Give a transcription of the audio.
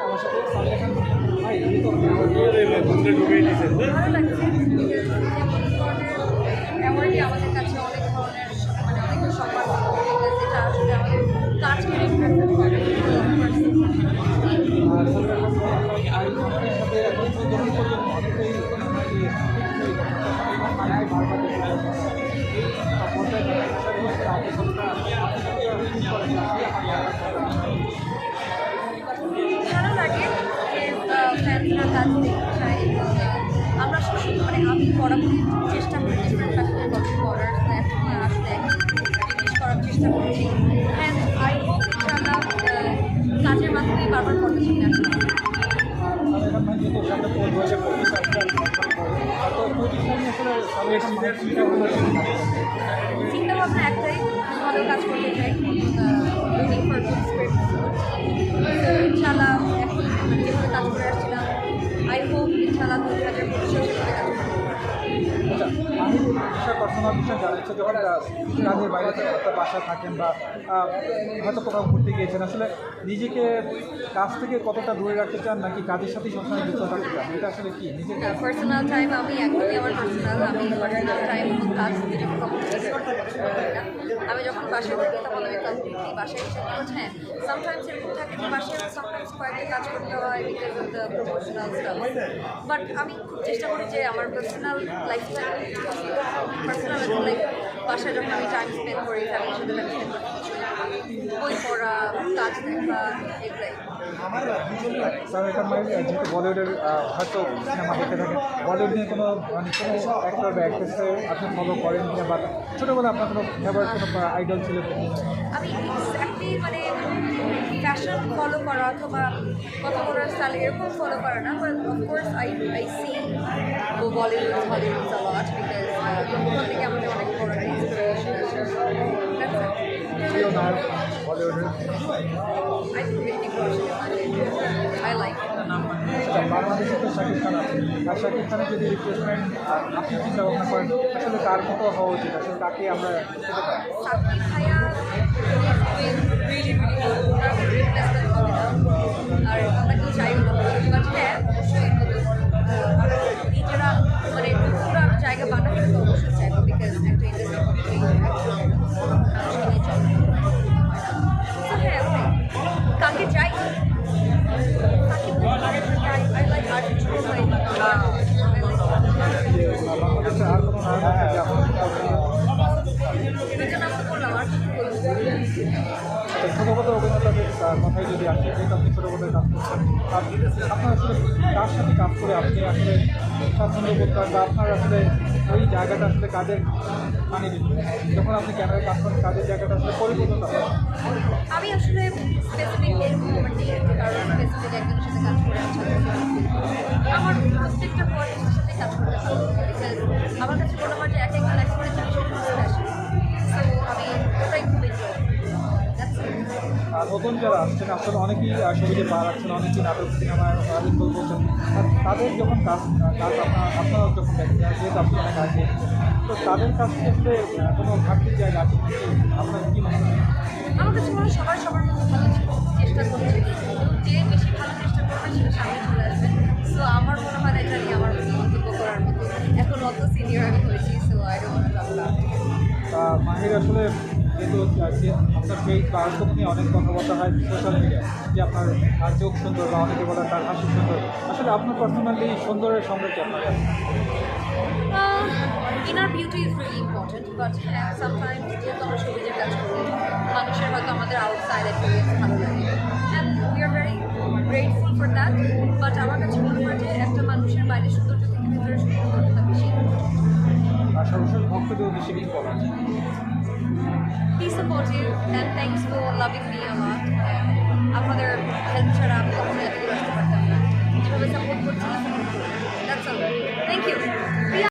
আমার সাথে ভাই তো কাজ আহ, আমরা সবসময় মানে আমি বরাবরই চেষ্টা করি ডিফারেন্ট ফ্যাশনের গল্প করার ফ্ল্যাট আসতে জিনিস করার চেষ্টা করছি ইনশাআল্লাহ কাজের মাধ্যমে বারবার করতে শিখে পঁচিশ আসছে তো আসলে পার্সোনাল বিষয় জানাচ্ছি যখন কাজের বাইরে একটা বাসা থাকেন বা হয়তো কোথাও ঘুরতে গিয়েছেন, আসলে নিজেকে কাজ থেকে কতটা দূরে রাখতে চান নাকি কাজের সাথেই সবসময় যুক্ত থাকতে চান? এটা আসলে কি? পার্সোনাল টাইম আমি একদমই আমার পার্সোনাল আমি পার্সোনাল টাইম এবং কাজ আমি যখন বাসায় থাকি তখন আমি কমপ্লিটলি বাসায় এসে হ্যাঁ সামটাইমস এরকম থাকে যে বাসায় সামটাইমস কয়েকটা কাজ করতে হয় because of the promotional but আমি খুব চেষ্টা করি যে আমার পার্সোনাল লাইফটা বাসায় যখন আমি টাইম স্পেন্ড করি ফ্যামিলির সাথে টাইম স্পেন্ড করি বই পড়া কাজ দেখা এগুলাই। স্যার এটা মানে যেহেতু বলিউডের আহ, হয়তো সিনেমা দেখে থাকেন বলিউড নিয়ে কোনো মানে কোনো অ্যাক্টর বা অ্যাক্ট্রেসে আপনি ফলো করেন কিনা বা ছোটোবেলা আপনার কোনো ফেভারিট কোনো আইডল ছিল আমি এক্স্যাক্টলি মানে ফ্যাশন ফলো করা অথবা কথা বলার স্টাইল এরকম ফলো করা না but of course I I see Bollywood Hollywood because থেকে আমাদের অনেক বড় বাংলাদেশে তো শাকিব খান আছে আর শাকিব খানের যদি রিপ্লেসমেন্ট আপনি চিন্তা ভাবনা করেন আসলে কার মতো হওয়া উচিত আসলে কাকে আমরা ভাইয়া যদি আসে যেহেতু আপনি ছোটো ছোটো কাজ করছেন আপনি আপনার আসলে কার সাথে কাজ করে আপনি আসলে স্বাচ্ছন্দ্য করেন বা আপনার আসলে ওই জায়গাটা আসলে কাজের মানে যখন আপনি ক্যামেরায় কাজ করেন, কাজের জায়গাটা আসলে পরিপূর্ণতা হয় আমি আসলে কাজ আমি স্বাচ্ছন্দ্য আমার করতে কাছে মনে হয় যে এক একজন এক নতুন যারা আসছেন আসলে অনেকেই ছবিতে পা রাখছেন অনেকেই নাটক সিনেমায় ইনভলভ করছেন তাদের যখন কাজ কাজ আপনার আপনারা যখন দেখেন যেহেতু আপনি অনেক আগে তো তাদের কাছ থেকে কোনো ঘাটতির জায়গা আছে? আপনার কি মনে হয়? আমার কাছে মনে হয় সবাই সবার মতো ভালো চেষ্টা করছে। এবং যে বেশি ভালো চেষ্টা করবে সেটা সামনে চলে আসবে। সো আমার মনে হয় এটা নিয়ে আমার কোনো মন্তব্য করার মতো। এখন অত সিনিয়র আমি হয়েছি সো আই ডোন্ট মাহির আসলে যেহেতু আপনার বা আর্টবুক নিয়ে অনেক কথাবার্তা হয় সোশ্যাল মিডিয়ায় যে আপনার আহ, চোখ সুন্দর বা অনেকে বলে তার হাসি সুন্দর। আসলে আপনার পার্সোনালি সুন্দরের সৌন্দর্য আপনার inner beauty is really important, but হ্যাঁ sometimes যেহেতু আমরা সবুজের কাজ করি মানুষের হয়তো আমাদের আউটসাইড অ্যাপিয়ারেন্স ভালো লাগে। And we are very grateful for that but আমার কাছে মনে হয় যে একটা মানুষের বাইরে সৌন্দর্য থেকে ভিতরে সৌন্দর্যটা বেশি। আর সর্বশেষ ভক্তদের উদ্দেশ্যে কিছু বলার be supportive and thanks for loving me আমার আপনাদের হেল্প ছাড়া আমি কখনো এত দূর আসতে পারতাম না যেভাবে সাপোর্ট করছি দ্যাটস অল